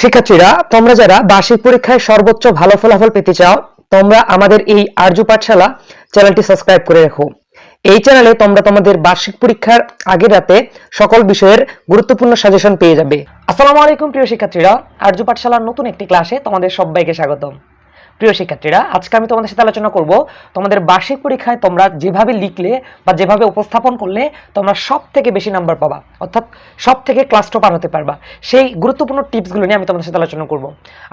শিক্ষার্থীরা, তোমরা যারা বার্ষিক পরীক্ষায় সর্বোচ্চ ভালো ফলাফল পেতে চাও, তোমরা আমাদের এই আর্য পাঠশালা চ্যানেলটি সাবস্ক্রাইব করে রাখো। এই চ্যানেলে তোমরা তোমাদের বার্ষিক পরীক্ষার আগের রাতে সকল বিষয়ের গুরুত্বপূর্ণ সাজেশন পেয়ে যাবে। আসসালামু আলাইকুম প্রিয় শিক্ষার্থীরা আর্য পাঠশালার নতুন একটি ক্লাসে তোমাদের সবাইকে স্বাগতম। প্রিয় শিক্ষার্থীরা, আজকে আমি তোমাদের সাথে আলোচনা করব তোমাদের বার্ষিক পরীক্ষায় তোমরা যেভাবে লিখলে বা যেভাবে উপস্থাপন করলে তোমরা সব থেকে বেশি নাম্বার পাবা, অর্থাৎ সব থেকে ক্লাস টপার হতে পারবা। সেই গুরুত্বপূর্ণ টিপসগুলো নিয়ে আমি তোমাদের সাথে আলোচনা করব।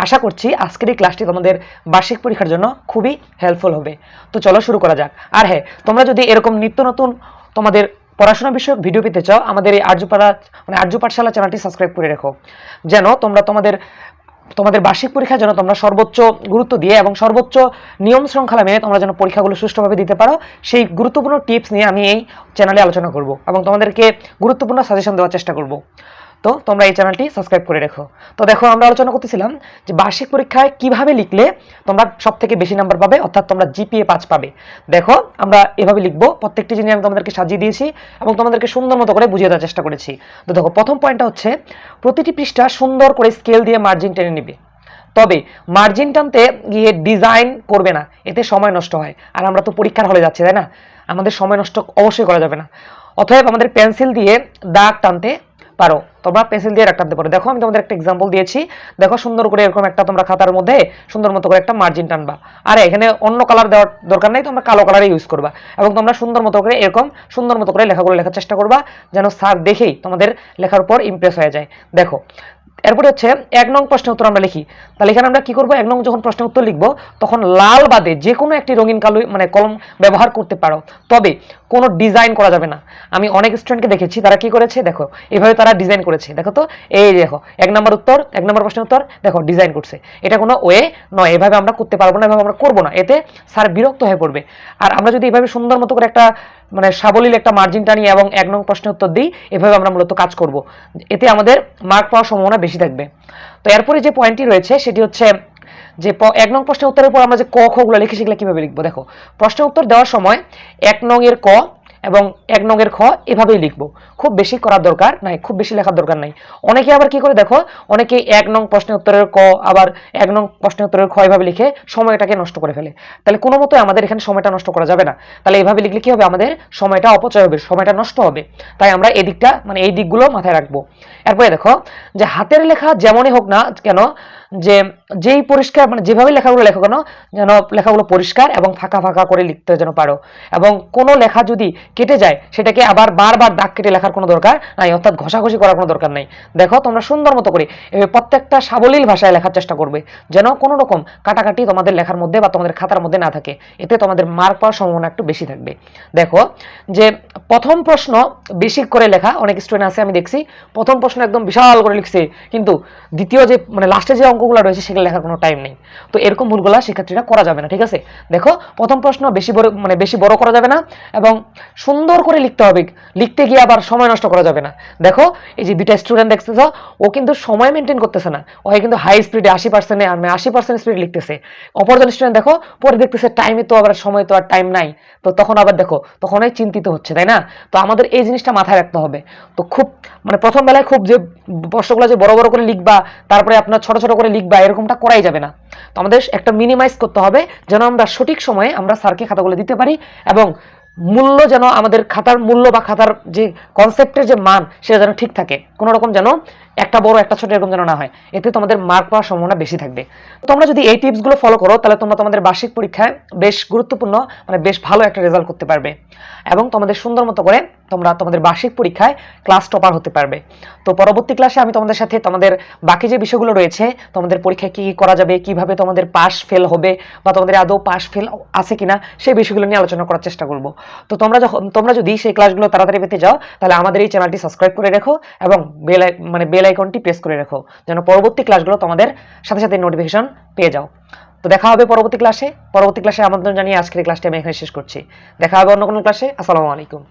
আশা করছি আজকের এই ক্লাসটি তোমাদের বার্ষিক পরীক্ষার জন্য খুবই হেল্পফুল হবে। তো চলো শুরু করা যাক। আর হ্যাঁ তোমরা যদি এরকম নিত্য নতুন তোমাদের পড়াশোনা বিষয়ক ভিডিও পেতে চাও, আমাদের এই আর্যপাড়া মানে আর্য পাঠশালা চ্যানেলটি সাবস্ক্রাইব করে রেখো। যেন তোমরা তোমাদের তোমাদের বার্ষিক পরীক্ষা যেন তোমরা সর্বোচ্চ গুরুত্ব দিয়ে এবং সর্বোচ্চ নিয়ম শৃঙ্খলা মেনে তোমরা যেন পরীক্ষাগুলো সুষ্ঠুভাবে দিতে পারো, সেই গুরুত্বপূর্ণ টিপস নিয়ে আমি এই চ্যানেলে আলোচনা করব এবং তোমাদেরকে গুরুত্বপূর্ণ সাজেশন দেওয়ার চেষ্টা করব। তো তোমরা এই চ্যানেলটি সাবস্ক্রাইব করে রেখো। তো দেখো, আমরা আলোচনা করতেছিলাম যে বার্ষিক পরীক্ষায় কীভাবে লিখলে তোমরা সব থেকে বেশি নাম্বার পাবে, অর্থাৎ তোমরা জিপিএ পাঁচ পাবে। দেখো, আমরা এভাবে লিখব, প্রত্যেকটি জিনিস আমি তোমাদেরকে সাজিয়ে দিয়েছি এবং তোমাদেরকে সুন্দর মতো করে বুঝিয়ে দেওয়ার চেষ্টা করেছি। তো দেখো, প্রথম পয়েন্টটা হচ্ছে, প্রতিটি পৃষ্ঠা সুন্দর করে স্কেল দিয়ে মার্জিন টেনে নেবে। তবে মার্জিন টানতে গিয়ে ডিজাইন করবে না, এতে সময় নষ্ট হয়। আর আমরা তো পরীক্ষার হলে যাচ্ছি, তাই না? আমাদের সময় নষ্ট অবশ্যই করা যাবে না। অতএব আমাদের পেন্সিল দিয়ে দাগ টানতে পারো। তোমরা পেন্সিল দিয়ে রাখতে পারো। দেখো, আমি তোমাদের একটা এক্সাম্পল দিয়েছি। দেখো, সুন্দর করে এরকম একটা তোমরা খাতার মধ্যে সুন্দর মতো করে একটা মার্জিন টানবা। আর এখানে অন্য কালার দেওয়ার দরকার নাই, তোমরা কালো কালারে ইউজ করবা। এবং তোমরা সুন্দর মতো করে এরকম সুন্দর মতো করে লেখাগুলো লেখার চেষ্টা করবা, যেন স্যার দেখেই তোমাদের লেখার উপর ইমপ্রেস হয়ে যায়। দেখো এরপরে হচ্ছে এক নং প্রশ্নের উত্তর আমরা লিখি। তাহলে এখানে আমরা কি করব? এক নং যখন প্রশ্নের উত্তর লিখব, তখন লাল বাদে যে কোনো একটি রঙিন কালো মানে কলম ব্যবহার করতে পারো। তবে কোনো ডিজাইন করা যাবে না। আমি অনেক স্টুডেন্টকে দেখেছি, তারা কি করেছে? দেখো, এভাবে তারা ডিজাইন করেছে। দেখো তো, এই দেখো, এক নম্বর উত্তর, এক নম্বর প্রশ্নের উত্তর, দেখো, ডিজাইন করছে। এটা কোনো ওয়ে নয়, এভাবে আমরা করতে পারব না, এভাবে আমরা করব না। এতে স্যার বিরক্ত হয়ে পড়বে। আর আমরা যদি এভাবে সুন্দর মতো করে একটা মানে সাবলীল একটা মার্জিন টানি এবং এক নং প্রশ্নের উত্তর দিই, এভাবে আমরা মূলত কাজ করব। এতে আমাদের মার্ক পাওয়ার সম্ভাবনা বেশি থাকবে। তো এরপরে যে পয়েন্টটি রয়েছে, সেটি হচ্ছে যে এক নং প্রশ্নের উত্তরের পর আমরা যে ক, খ গুলো লিখি, সেগুলো কীভাবে লিখব? দেখো, প্রশ্নের উত্তর দেওয়ার সময় এক নং এর ক এবং এক নংয়ের খ এভাবেই লিখব। খুব বেশি করার দরকার নাই, খুব বেশি লেখার দরকার নাই। অনেকে আবার কি করে দেখো, অনেকে এক নং প্রশ্নের উত্তরের ক, আবার এক নং প্রশ্নের উত্তরের খ এভাবে লিখে সময়টাকে নষ্ট করে ফেলে। তাহলে কোনো মতো আমাদের এখানে সময়টা নষ্ট করা যাবে না। তাহলে এভাবে লিখলে কি হবে? আমাদের সময়টা অপচয় হবে, সময়টা নষ্ট হবে। তাই আমরা এদিকটা মানে এই দিকগুলো মাথায় রাখব। এরপরে দেখো, যে হাতের লেখা যেমনই হোক না কেন যে, যেই পরিষ্কার মানে যেভাবে লেখাগুলো লেখো কেন, যেন লেখাগুলো পরিষ্কার এবং ফাঁকা ফাঁকা করে লিখতে যেন পারো। এবং কোনো লেখা যদি কেটে যায়, সেটাকে আবার বারবার দাগ কেটে লেখার কোনো দরকার নাই, অর্থাৎ ঘষাঘষি করার কোনো দরকার নাই। দেখো, তোমরা সুন্দর মতো করে প্রত্যেকটা সাবলীল ভাষায় লেখার চেষ্টা করবে, যেন কোনো রকম কাটাকাটি তোমাদের লেখার মধ্যে বা তোমাদের খাতার মধ্যে না থাকে। এতে তোমাদের মার্ক পাওয়ার সম্ভাবনা একটু বেশি থাকবে। দেখো, যে প্রথম প্রশ্ন বেশি করে লেখা, অনেক স্টুডেন্ট আছে, আমি দেখছি, প্রথম প্রশ্ন একদম বিশাল করে লিখছে। কিন্তু দ্বিতীয় যে মানে লাস্টে যে অঙ্কগুলো রয়েছে, সেগুলো লেখার কোনো টাইম নেই। তো এরকম ভুলগুলা শিক্ষার্থীরা করা যাবে না, ঠিক আছে? দেখো, প্রথম প্রশ্ন, বেশি বড় মানে বেশি বড় করা যাবে না এবং সুন্দর করে লিখতে হবে। লিখতে গিয়ে আবার সময় নষ্ট করা যাবে না। দেখো, এই যে দুইটা স্টুডেন্ট দেখতেছ, ও কিন্তু সময় মেনটেন করতেছে না। ও কিন্তু হাই স্পিডে আশি পার্সেন্টে মানে আশি পার্সেন্ট স্পিড লিখতেছে। অপরজন স্টুডেন্ট দেখো, পরে দেখতেছে টাইমে তো আবার সময় তো আর টাইম নাই। তো তখন আবার দেখো, তখন ওই চিন্তিত হচ্ছে, তাই না? তো আমাদের এই জিনিসটা মাথায় রাখতে হবে। তো খুব মানে প্রথম বেলায় খুব যে প্রশ্নগুলো যে বড় বড় করে লিখবা, তারপরে আপনার ছোট ছোট করে লিখবা, এরকমটা করাই যাবে না। তো আমাদের একটা মিনিমাইজ করতে হবে, যেন আমরা সঠিক সময়ে আমরা স্যারকে খাতাগুলো দিতে পারি এবং মূল্য যেন আমাদের খাতার মূল্য বা খাতার যে কনসেপ্টের যে মান, সেটা যেন ঠিক থাকে। কোনো রকম যেন একটা বড়, একটা ছোট এরকম যেন না হয়। এতে তোমাদের মার্ক পাওয়ার সম্ভাবনা বেশি থাকবে। তোমরা যদি এই টিপসগুলো ফলো করো, তাহলে তোমরা তোমাদের বার্ষিক পরীক্ষায় বেশ গুরুত্বপূর্ণ মানে বেশ ভালো একটা রেজাল্ট করতে পারবে। এবং তোমাদের সুন্দর মতো করে তোমরা তোমাদের বার্ষিক পরীক্ষায় ক্লাস টপার হতে পারবে। তো পরবর্তী ক্লাসে আমি তোমাদের সাথে তোমাদের বাকি যে বিষয়গুলো রয়েছে, তোমাদের পরীক্ষায় কি করা যাবে, কীভাবে তোমাদের পাস ফেল হবে বা তোমাদের আদৌ পাস ফেল আছে কিনা, সেই বিষয়গুলো নিয়ে আলোচনা করার চেষ্টা করব। তো তোমরা যখন, তোমরা যদি সেই ক্লাসগুলো তাড়াতাড়ি পেতে যাও, তাহলে আমাদের এই চ্যানেলটি সাবস্ক্রাইব করে রেখো এবং বেল মানে বেল আইকনটি প্রেস করে রেখো, যেন পরবর্তী ক্লাসগুলো তোমাদের সাথে সাথে নোটিফিকেশন পেয়ে যাও। তো দেখা হবে পরবর্তী ক্লাসে পরবর্তী ক্লাসে আমন্ত্রণ জানিয়ে আজকের ক্লাসটি আমি এখানে শেষ করছি। দেখা হবে অন্য কোনো ক্লাসে আসসালামু আলাইকুম।